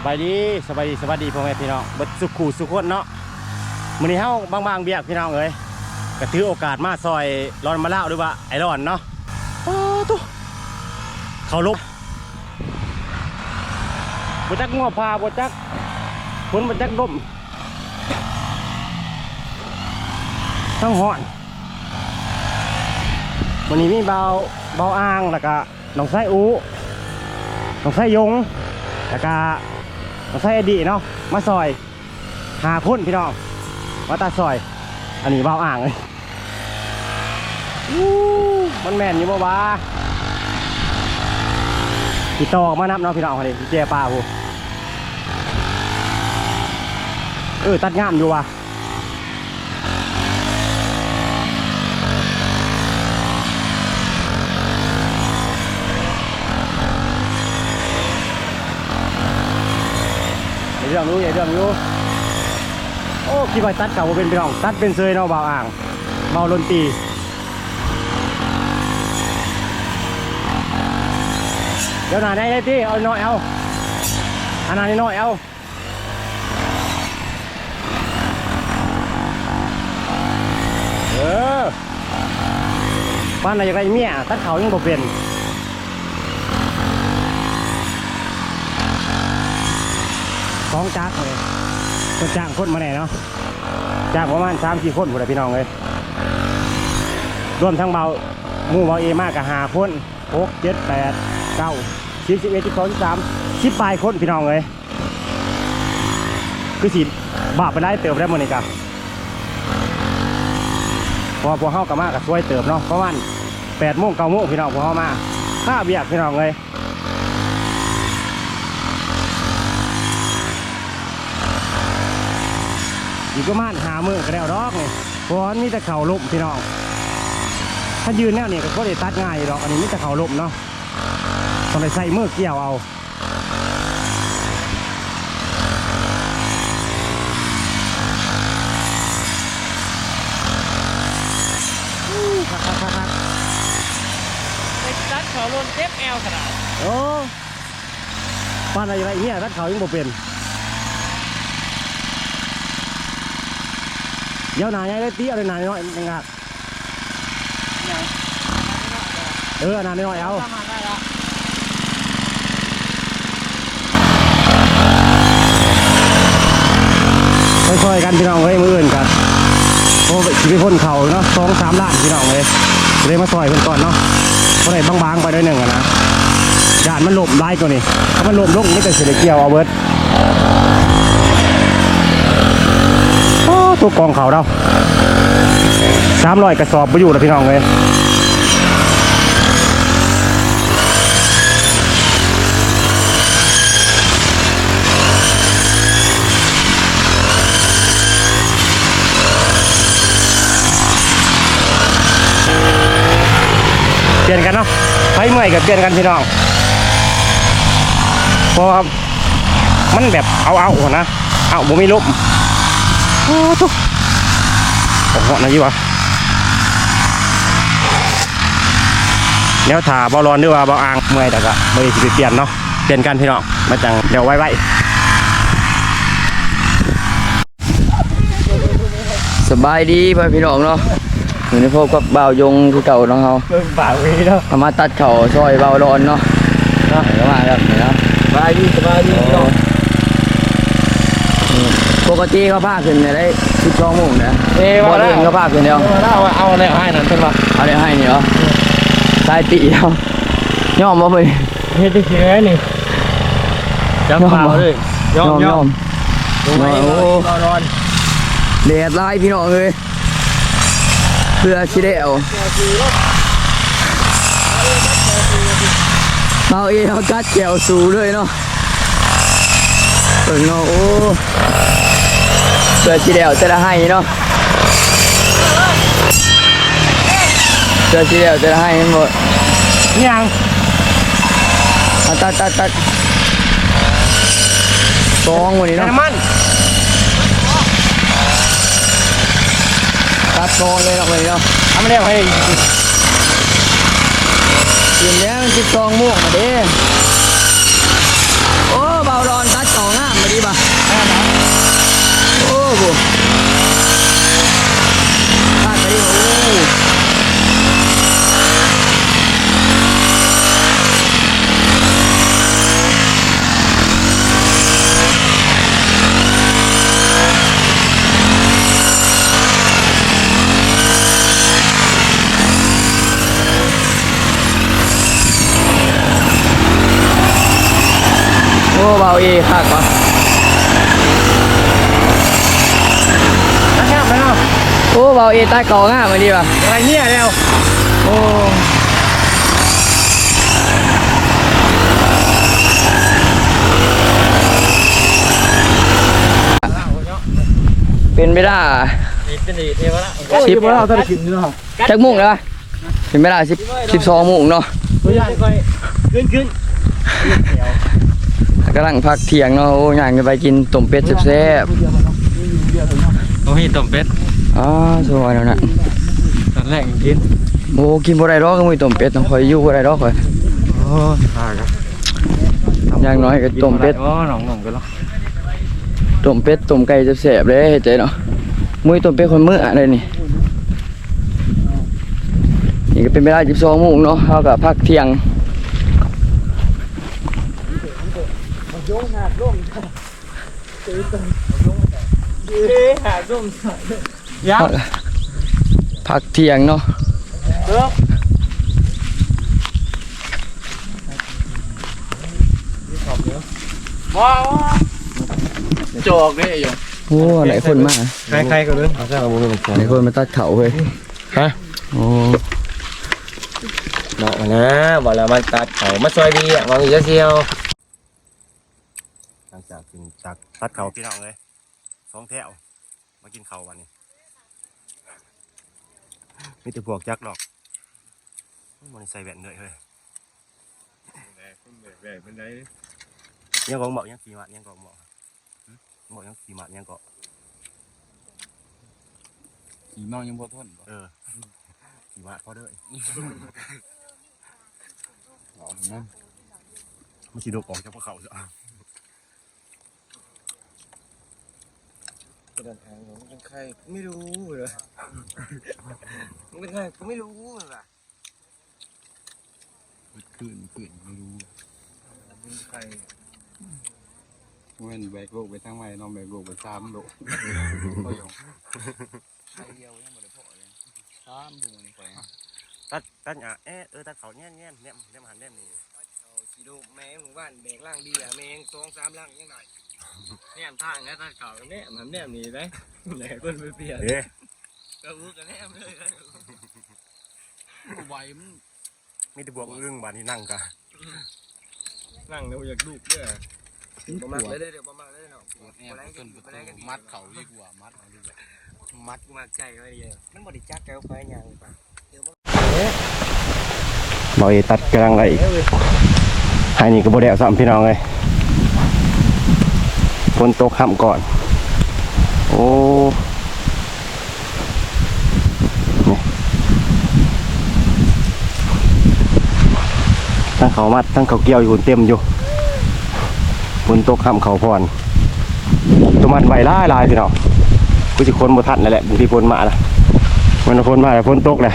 สบายดีสบายดีสวัสดีพ่อแม่พี่น้องบิดสุขูสุขคนเนาะมื้อนี้เฮาบางๆเบียกพี่น้องเอ้ยก็ถือโอกาสมาซอยร้อนมาเล่าด้วยว่าไอร้อนเนาะโอ้ตุ๊เขาลบบ่จักงัวพาบ่จักฝนบ่จักลมต้องฮ้อนวันนี้มีเบาเบาอ่างแล้วก็น้องไส้อูน้องไส้ยงแล้วก็ ใส่อดีเนาะมาซอยหาคนพี่น้องมาตาซอย อันนี้เบาอ่างเลยมันแม่นอยู่บ่วะพี่ต่อมานับเนาะพี่น้องคนนี้เจ๊ป้าผู้เออตัดงามอยู่ว่ะอย่าเรื่องรู้อย่เรื่องรู้โอ้คิดว่าตัดเก่าเป็นพี่น้องตัดเป็นเซยเนาะเบาอ่างเบาลนตีเดี๋ยวหนาได้ได้ที่เอาหน่อยเอาอันนั้นน้อยเอาเออบ้านอะไรอย่างไรเมียตัดเขายังบ่เป็น องจักเลยก็จ้างคนมาแน่เนาะจ้างประมาณสามสี่คนหมดเลยพี่น้องเลยรวมทั้งเบามู่เบาเอมากกับหาคนหกเจ็ดแปดเก้าสิบสิบเอ็ดสิบสองสิบสามสิบปลายคนพี่น้องเลยคือสิบาปไปได้เติบได้หมดนี่กับพอพวกเข้ากับมากกับช่วยเติบเนาะประมาณแปดโมงเก้าโมงพี่น้องพวกเข้ามาค่าเบียกพี่น้องเลย อีกประมาณหามือก็แล้วดอกนี่เพราะว่ามีแต่เข่าลมพี่น้องถ้ายืนแนวนี้ก็บ่ได้ตัดง่ายดอกอันนี้มีแต่เข่าลมเนาะต้องได้ใส่มือเกี่ยวเอาอู้คักคักคักคักไปตัดเขาลนเจ็บแอลขนาดโอ้ปานอะไรเนี่ยตัดเขายังบ่เป็น เดี๋ยวหนาใหญ่ได้ตีเอาเลยหนาน้อยๆงักอย่างเออหนาน้อยๆเอาทำมาค่อยๆกันพี่น้องเฮ้ยมืออื่นกันโอ้ชีวิตพ่นเขาเนาะสองสามล้านพี่น้องเลยเลยมาซอยเพิ่นก่อนเนาะเพราะไหนบางๆไปด้วยหนึ่งอะนะจานมันหลบได้กว่านี่ถ้ามันหลบลงนี่ก็เสียเกี่ยวเอาเบิร์ดโอ้ ตัวกองเขาเราสามร้อยกระสอบไปอยู่แล้วพี่น้องเลยเปลี่ยนกันเนาะไฟเมื่อยกับเปลี่ยนกันพี่น้องเพราะมันแบบเอาเอาๆนะ เอาบ่มีลม โอ้ทุกโอ้โหนะยี่วะเดี๋ยวถ่าบอลอนด้วยว่าบออ่างเมื่อยแต่ก็ไม่ได้สิไปเปลี่ยนเนาะเปลี่ยนกันพี่น้องมาจังเดี๋ยวไว้ไว้สบายดีพ่อพี่น้องเนาะอยู่ในพบกับบ่าวยงคือเก่าเนาะเฮาเบิ่งปากวีเนาะเอามาตัดเข่าซอยเบาร้อนเนาะเนาะเดี๋ยวมาครับเดี๋ยวนะสบายดีสบายดีโอ้นี่ ปกติเขาพาขึ้นเนี่ยได้สิบสองโมงนะเอ้ยบอว่าลแล้เองเขาพาขึ้นเดียวเอาว่าเอาอะไรให้นั่นเป็นว่าเอาได้ให้เนี่ยเหรอสายตีเอาย่อมมาไปเฮ็ดที่เสียนี่จับเปล่าเลยยอมยอมโอ้โหนอนนอนแดดไล่พี่น้องเลยเพื่อชิเดเอาเอาเองเขากัดแก้วสูเลยเนาะเออเนาะโอ้เพื่อชิเดเอาจะได้ให้เนาะเพื่อชิเดเอาจะได้ให้หมดยังเอาตัดตัดตัดสองวันนี้เนาะน้ำมันตัดสองเลยเนาะวันนี้เนาะทำเรียกให้กินแล้วมันสิบสองม่วงมาเด้โอ้เบาร้อนตัดสองโอ้เบา 哦不，快加油！哦，哦宝贝，快快！ เบาเอใต้เกองอะมาดีป่ะอะไรเนี่ยแล้วโอ้เป็นไม่ได้นี่เป็นดีเทวะละสิบบ่เราต้องถึงเนาะจักโมุ่งเลยวะเป็นไม่ได้สิบสิบสองโมุ่งเนาะตัวอย่างค่อยขึ้นขึ้นกำลังพักเที่ยงเนาะโอ้ยางจะไปกินต้มเป็ดแซ่บโอ้ยต้มเป็ดๆ อ๋อสวยแล้วนะตอนแรกกินโอ้กินบ่ได้ดอกก็มีต้มเป็ดต้องคอยอยู่บ่ได้ดอกคอยโอ้ยตายครับอย่างน้อยก็ต้มเป็ดโอ้หนองหนองกันแล้วต้มเป็ดต้มไก่แซ่บๆเลยเฮ็ดใจเนาะมุ้ยต้มเป็ดคนมื้ออะไรนี่นี่ก็เป็นเวลา12โมงเนาะเฮาก็พักเที่ยงยัง พักเที่ยงเนาะว้าวจอกเลยอยู่โอ้หลายคนมาใครใครก็เรื่องเอาใช่เอาบุญเป็นหลายคนมาตัดเขาเว้ยฮะโอ้เนาะนะบอกแล้วมันตัดเขามาซอยดีอะวางอีกเชียวหลังจากกินตักตัดเขาพี่น้องเลยสองแถวมากินเขาวันนี้ มีแต่พวกยักษ์หรอกมันใส่แว่นเลยเฮ้ยยังกองบอกยังขี่มายังกองบอกหึบอกยังขี่มายังเกาะขี่เมายังบ่ทนเออขี่มาพอเด้อมันขี่ดกออกจากพวกเขาจ้ะ กระดานทางมันเป็นใครไม่รู้เลยมันเป็นใครกูไม่รู้เลยขึ้นขึ้นไม่รู้เป็นใครเว้นแบกโลกไปทั้งไม้น้องแบกโลกไปสามโลก็ยงใครเดียวยังไม่ได้พอเลยสามดูนี่ไปตัดตัดอะเออเออตัดเขาแง่แง่เนี่ยเนี่ยหันเนี่ยนี่เอาสีดูแม่หมู่บ้านแบกล่างดีอะแม่งสองสามล่างยังไง เนี่ยทางแล้วตัดเขาเนี่ยมันเนี่ยมีไหมไหนคนไปเปลี่ยนเอ๊ะก็รู้กันแน่เลยนะไวมันมีแต่พวกอึ้งบ้านที่นั่งกันนั่งเดี๋ยวอยากดูด้วยประมาณเลยเดี๋ยวประมาณเลยเนาะแอบต้นประตูมัดเขาดีกว่ามัดเอาดีกว่ามัดมาใจไว้ดีมันบริจาคแก้วไฟยังปะบอยตัดกำลังไรให้นี่ก็บ่ได้เอาซ้ำพี่น้องเลย ฝนตกค่ำก่อน โอ้นี่ทั้งเขามัดทั้งเขาเกี่ยวอยู่เต็มอยู่ฝนตกค่ำเขาพรตัวมันใบล่ายลายพี่น้องกูจะคนบ่ทันนั่นแหละบางทีฝนมาละมันฝนมาแล้วฝนตกเลย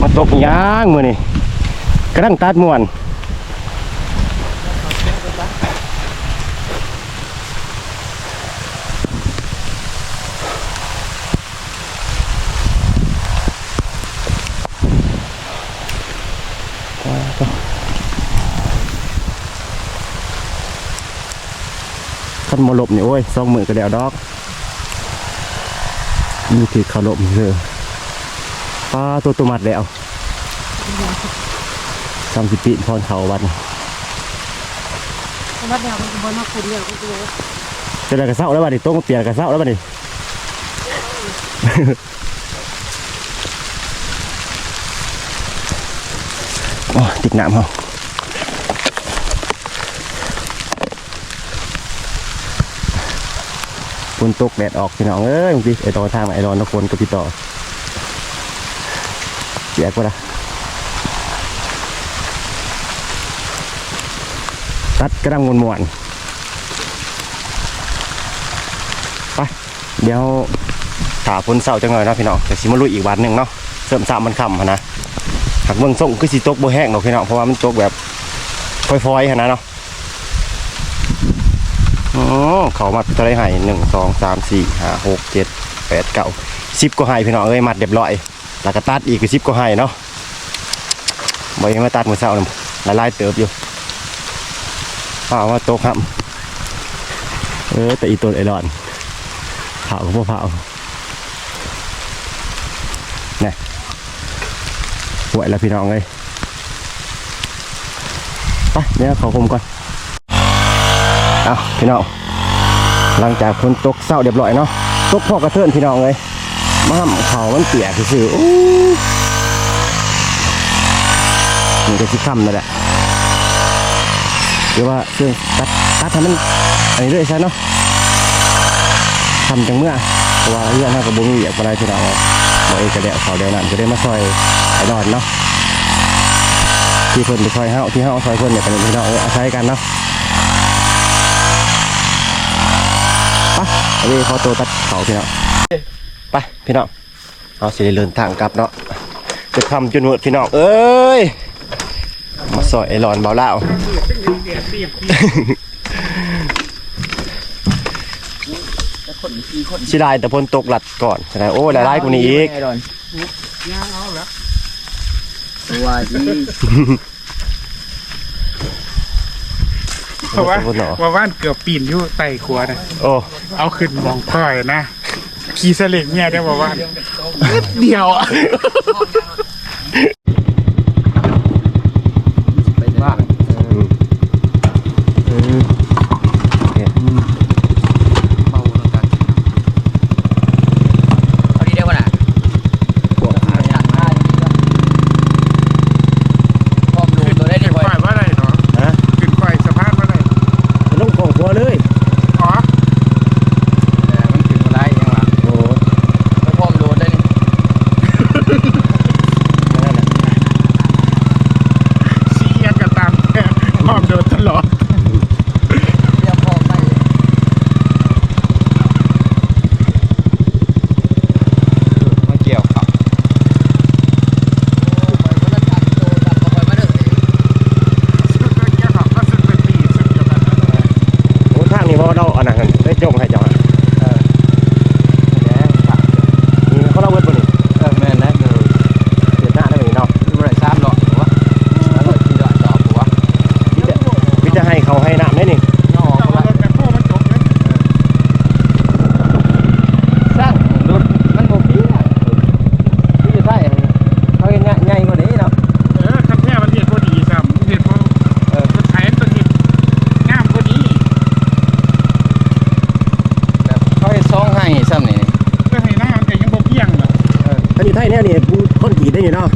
มาตกยางมือนี่กระดังตัดมวน นมาหลบนี่โอ้ยสองมือก็แล้วดอกมีถือเขาหลบเลยปลาตัวตัวมัดแล้วสามสิบปีพรเขาวันวัดเดียวมันบนมาคนเดียวก็คือเจะได้กระเซ้าแล้วบัดนี้ต้องเปลี่ยนกระเซ้าแล้วบัดนี้โอ้ติดน้ำเขา ฝนตกแดดออกพี่น้องเอ้ยบางทีไอ้ตอนทางไอ้รอนตะคนกับพี่ต่อเสียกว่าละตัดกระดังมวนๆไปเดี๋ยวถาฝนเสาจังหน่อยนะพี่น้องแต่สิมาลุยอีกวันหนึ่งเนาะเสริมสามมันคำนะหักเมืองส่งคือสิตกบ่แห้งหรอกพี่น้องเพราะว่ามันตกแบบฟอยๆหั้นนะเนาะ อ๋อเขามัดตัวได้ให้หนึ่งสองสามสี่ห้าหกเจ็ดแปดเก้าสิบก็ให้พี่น้องเอ้ยมัดเรียบร้อยแล้วก็ตัดอีกคือสิบก็ให้เนาะบ่ยังมาตัดมือเช้าน่ะละลายเติบอยู่เผาว่าโตครับ เออแต่อีตัวไอรอนเผาก็บ่เผาเนี่ยหวยแล้วพี่น้องเลยไปเดี๋ยวเขาคมก่อน เอาพี่น้องหลังจากฝนตกเศร้าเรียบร้อยเนาะตกพ่อกระเทือนพี่น้องเลยมาห้ำเขามันเปียกคือๆอู้มันก็สิค่ำนั่นแหละหรือว่าเครื่องตัดตัดทำมันอันนี้ด้วยใช่เนาะทำจังเมื่อเพราะว่าเรื่องน่ากับบุ้งเหยียบอะไรพี่น้องบอกเอกระเดะเขาเดียวนั่นก็ได้มาซอยไอ้ดอนเนาะที่เพิ่นไปซอยเฮาที่เฮาซอยเพิ่นเนี่ยเป็นพี่น้องอาศัยกันเนาะไป อันนี้เขาตัวตัดเขาพี่น้องไปพี่น้องเอาสิเดินทางกลับเนาะจะทำจนหมดพี่น้องเอ้ยมาซอยไอ้อนเบาเล่าชิลายแต่พ้นตกหลัดก่อนใช่ไหมโอ้หลายๆกว่านี้อีกแน่นอนย่างเอาละว่าดี เพราะว่าว่าว่านเกือบปีนอยู่ไต่ขัวนะโอ้เอาขึ้นมองพ่อยนะขี่เสลงเนี่ยได้บอกว่านเดียวอะ ไปว่า เมาแล้วกัน เอาดีได้ป่ะน่ะพวกหลังหน้าดีๆครับพร้อมดูตัวได้ดี ขึ้น พอ ก้อยว่าไรเนาะ ฮะ ขึ้นก้อยสะพานว่าไร ลงของหัวเลย อ๋อ แต่มันถึงมาได้ยังวะ โอ้ ไปพร้อมดูได้นี่ นั่นน่ะ ซีเอียนกันตาม พร้อมโดนตลอด เตรียมพร้อมไป มาเกี่ยวครับ ไปวันละทันโตตัดเข้าไปมาเด้อ สุดเกี่ยวกับก็สุดเป็นปีสุดเดียวกันนะ โอ้ทางนี้พอเราอันนั้นกันได้จงให้เจ้าอะ แดงครับ นี่เขาเล่าเวิร์ดบนนี่ เออแม่นนะเดี๋ยว เดือนหน้าได้ไหมเนาะ ไม่ได้ซ้ำหรอกวะแล้วก็ที่ดอยจอบวะ พี่จะพี่จะให้เขาให้น้ำได้นี่ ย่อ แต่ ก็ ว่า ว่าร ถแมคโครมันจบเลย สร้างรถมันบ่เพี้ยที่จะได้เขาเห็นใหญ่กว่านี้เนาะ เออคันแท้มันเรียนพอดีซ้ำเรียนพอ เออ รถไถตัวนี้งามพอดี แบบเขาให้ซองให้ซ้ำนี่ เพื่อให้หน้ามันแต่ยังบ่เพียงหรอก ถ้าอยู่ไทยเนี่ยนี่ คนกรีดได้นี่เนาะ